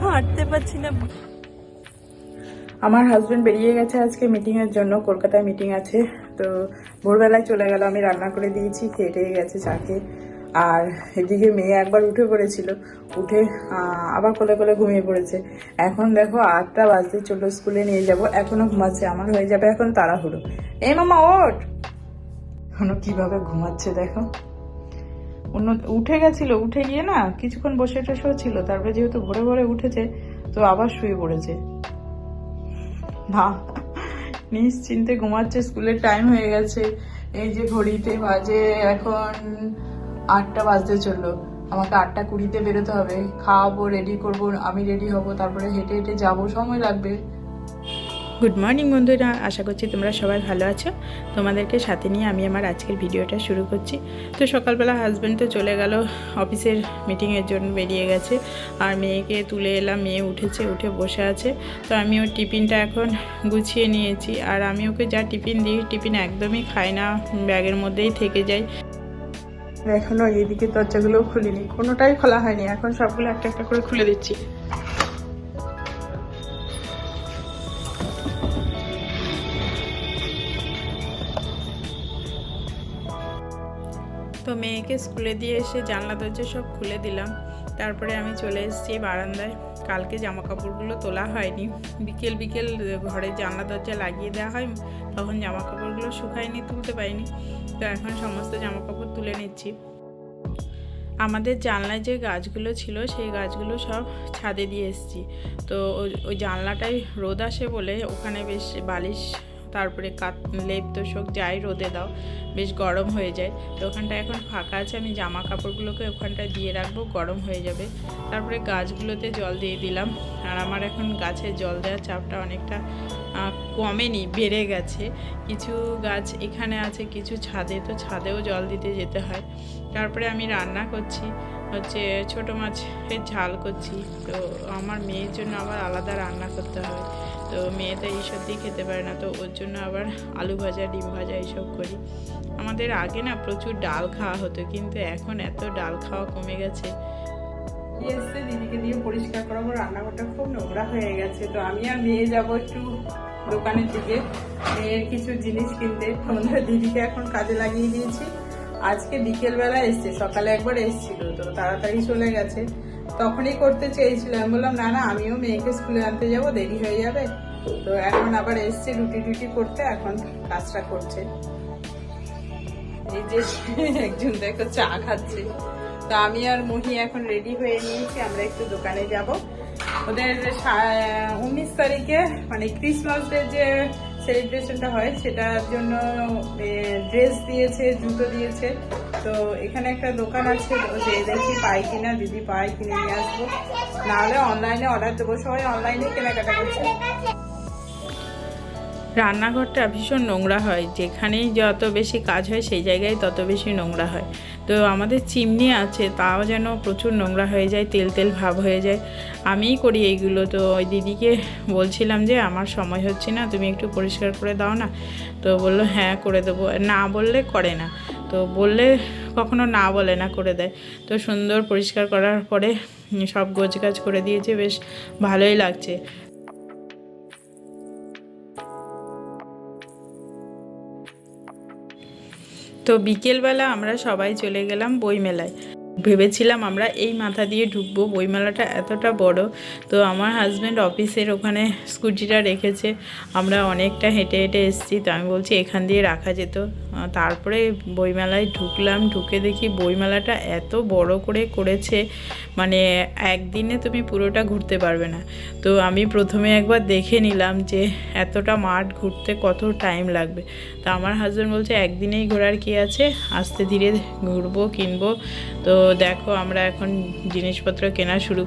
হাঁটতে পারছি না। আমার হাজবেন্ড বেরিয়ে গেছে আজকে মিটিং এর জন্য, কলকাতায় মিটিং আছে। তো ভোরবেলায় চলে গেল, আমি রান্না করে দিয়েছি, খেয়ে গেছে চা খেয়ে। আর এদিকে মেয়ে একবার উঠে পড়েছিল। উঠে আবার কোলে কোলে ঘুমিয়ে পড়েছে। এখন দেখো আটটা বাজতে চলো স্কুলে নিয়ে যাব। এখনও ঘুমাচ্ছে, আমার হয়ে যাবে এখন তাড়াহুড়ো। এ মামা, ওঠ! এখনও কীভাবে ঘুমাচ্ছে দেখো। অন্য উঠে গেছিল, উঠে গিয়ে না কিছুক্ষণ বসে টসেও ছিল, তারপরে যেহেতু ভোরে ভোরে উঠেছে, তো আবার শুয়ে পড়েছে। নিশ্চিন্তে ঘুমাচ্ছে, স্কুলের টাইম হয়ে গেছে। এই যে ঘড়িতে বাজে এখন আটটা বাজতে চলল। আমাকে আটটা কুড়িতে বেরোতে হবে। খাওয়াবো রেডি করব, আমি রেডি হব, তারপরে হেঁটে হেঁটে যাব, সময় লাগবে। গুড মর্নিং বন্ধুরা। আশা করছি তোমরা সবাই ভালো আছো। তোমাদেরকে সাথে নিয়ে আমি আমার আজকের ভিডিওটা শুরু করছি। তো সকালবেলা হাজব্যান্ড তো চলে গেল অফিসের মিটিংয়ের জন্য বেরিয়ে গেছে। আর মেয়েকে তুলে এলাম, মেয়ে উঠেছে, উঠে বসে আছে। তো আমি ওর টিফিনটা এখন গুছিয়ে নিয়েছি। আর আমি ওকে যা টিফিন দিই, টিফিন একদমই খাই না, ব্যাগের মধ্যেই থেকে যায় এখনও এইদিকে দরজাগুলোও খুলিনি, কোনোটাই খোলা হয়নি। এখন সবগুলো একটা একটা করে খুলে দিচ্ছি। তো মেয়েকে স্কুলে দিয়ে এসে জানলা, দরজা সব খুলে দিলাম। তারপরে আমি চলে এসেছি বারান্দায়। কালকে জামা কাপড়গুলো তোলা হয়নি। বিকেল বিকেল ঘরে জানলা, দরজা লাগিয়ে দেওয়া হয়। তখন জামা কাপড়গুলো শুকায়নি, তুলতে পারিনি। তো এখন সমস্ত জামা কাপড় তুলে নিচ্ছি। আমাদের জানলায় যে গাছগুলো ছিল, সেই গাছগুলো সব ছাদে দিয়ে এসেছি। তো ওই- জানলাটাই রোদ আসে বলে ওখানে বেশ বালিশ তারপরে কাত, লেপ তোষক যাই রোদে দাও, বেশ গরম হয়ে যায়। তো ওখানটা এখন ফাঁকা আছে, আমি জামা কাপড়গুলোকে ওখানটায় দিয়ে রাখব, গরম হয়ে যাবে। তারপরে গাছগুলোতে জল দিয়ে দিলাম। আর আমার এখন গাছে জল দেওয়ার চাপটা অনেকটা কমেনি, বেড়ে গেছে। কিছু গাছ এখানে আছে, কিছু ছাদে, তো ছাদেও জল দিতে যেতে হয়। তারপরে আমি রান্না করছি, হচ্ছে ছোটো মাছের ঝাল করছি। তো আমার মেয়ের জন্য আবার আলাদা রান্না করতে হয় তো মেয়ে তো এইসব দিয়ে খেতে পারে না, তো ওর জন্য আবার আলু ভাজা, ডিম ভাজা এইসব করি। আমাদের আগে না প্রচুর ডাল খাওয়া হতো, কিন্তু এখন এত ডাল খাওয়া কমে গেছে। এসছে দিদিকে দিয়ে পরিষ্কার করাবো, রান্নাঘরটা খুব নোংরা হয়ে গেছে, তো আমি আর মেয়ে যাব একটু দোকানের দিকে। মেয়ের কিছু জিনিস কিনতে আমাদের দিদিকে এখন কাজে লাগিয়ে দিয়েছি। আজকে বিকেল বেলা এসছে, সকালে একবার এসছিল, তো তাড়াতাড়ি চলে গেছে। তখনই করতে চেয়েছিল আমি বললাম, না না, আমিও মেয়েকে স্কুলে আনতে যাব, দেরি হয়ে যাবে। তো এখন আবার এসছে রুটি টুটি করতে, এখন কাজটা করছে। এই যে একজন দেখো চা খাচ্ছে। তো আমি আর মহি এখন রেডি হয়ে নিয়েছি, আমরা একটু দোকানে যাব। ওদের উনিশ তারিখে মানে ক্রিসমাস ডে যে সেলিব্রেশনটা হয়, সেটার জন্য ড্রেস দিয়েছে, জুতো দিয়েছে। তো এখানে একটা দোকান আছে যে দেখি পাই কিনা, দিদি পাই কিনে নিয়ে আসব। নাহলে অনলাইনে অর্ডার দেবো, সবাই অনলাইনে কেনাকাটা করছে। রান্নাঘরটা ভীষণ নোংরা হয়, যেখানেই যত বেশি কাজ হয়, সেই জায়গায় তত বেশি নোংরা হয়। তো আমাদের চিমনি আছে, তাও যেন প্রচুর নোংরা হয়ে যায়, তেল তেল ভাব হয়ে যায়। আমিই করি এইগুলো। তো ওই দিদিকে বলছিলাম যে, আমার সময় হচ্ছে না, তুমি একটু পরিষ্কার করে দাও না। তো বলল হ্যাঁ করে দেবো। না বললে করে না। তো বললে কখনো না বলে না, করে দেয়। তো সুন্দর পরিষ্কার করার পরে সব গোছ গাছ করে দিয়েছে, বেশ ভালোই লাগছে। তো বিকেলবেলা আমরা সবাই চলে গেলাম বইমেলায়। ভেবেছিলাম আমরা এই মাথা দিয়ে ঢুকবো, বইমেলাটা এতটা বড়। তো আমার হাজব্যান্ড অফিসের ওখানে স্কুটিটা রেখেছে। আমরা অনেকটা হেঁটে হেঁটে এসেছি, তো আমি বলছি এখান দিয়ে রাখা যেত। তারপরে বইমেলায় ঢুকলাম, ঢুকে দেখি বইমেলাটা এত বড় করে করেছে মানে একদিনে তুমি পুরোটা ঘুরতে পারবে না। তো আমি প্রথমে একবার দেখে নিলাম যে এতটা মাঠ ঘুরতে কত টাইম লাগবে। তো আমার হাজব্যান্ড বলছে, একদিনেই ঘোরার কি আছে? আস্তে ধীরে ঘুরবো, কিনবো। তো দেখো আমরা এখন জিনিসপত্র কেনা শুরু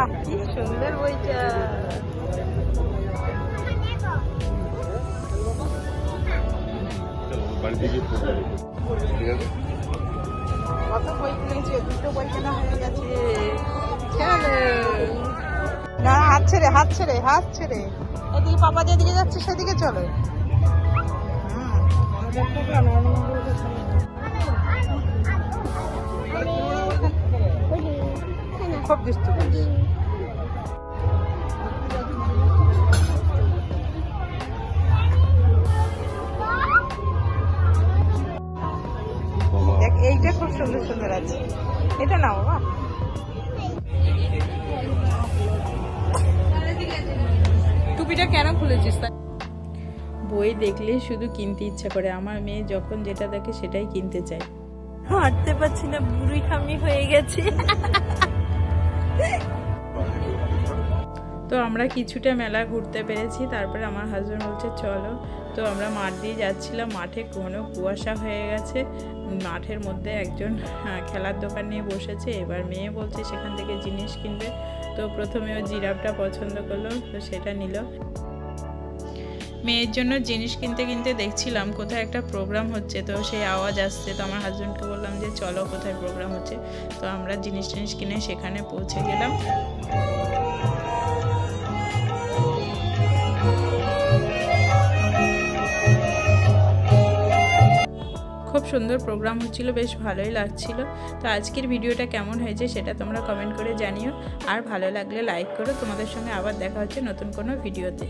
বাহ সুন্দর বইটা। কত বই কিনেছে? দুটো বই কেনা হয়ে গেছে? না, হাত ছেড়ে হাত ছেড়ে হাত ছেড়ে। এদিকে পাপা যেদিকে যাচ্ছে, সেদিকে চলো। খুব দুষ্টু করিস। এইটা খুব সুন্দর সুন্দর আছে। এটা নাও বাবা টুপিটা কেন খুলেছিস বই দেখলে শুধু কিনতে ইচ্ছা করে। আমার মেয়ে যখন যেটা দেখে সেটাই কিনতে চায়। হাঁটতে পারছি না বুড়ি খামি হয়ে গেছে। তো আমরা কিছুটা মেলা ঘুরতে পেরেছি, তারপরে আমার হাজব্যান্ড বলছে, চলো। তো আমরা মাঠ দিয়ে যাচ্ছিলাম, মাঠে ঘন কুয়াশা হয়ে গেছে। মাঠের মধ্যে একজন খেলার দোকান নিয়ে বসেছে। এবার মেয়ে বলছে, সেখান থেকে জিনিস কিনবে। তো প্রথমে ও জিরাফটা পছন্দ করল, তো সেটা নিল। মেয়ের জন্য জিনিস কিনতে কিনতে দেখছিলাম, কোথায় একটা প্রোগ্রাম হচ্ছে, তো সেই আওয়াজ আসছে। তো আমার হাজব্যান্ডকে বললাম যে, চলো, কোথায় প্রোগ্রাম হচ্ছে? তো আমরা জিনিস টিনিস কিনে সেখানে পৌঁছে গেলাম। সুন্দর প্রোগ্রাম হচ্ছিল, বেশ ভালোই লাগছিল। তো আজকের ভিডিওটা কেমন হয়েছে সেটা তোমরা কমেন্ট করে জানিও। আর ভালো লাগলে লাইক করো। তোমাদের সঙ্গে আবার দেখা হচ্ছে নতুন কোনো ভিডিওতে।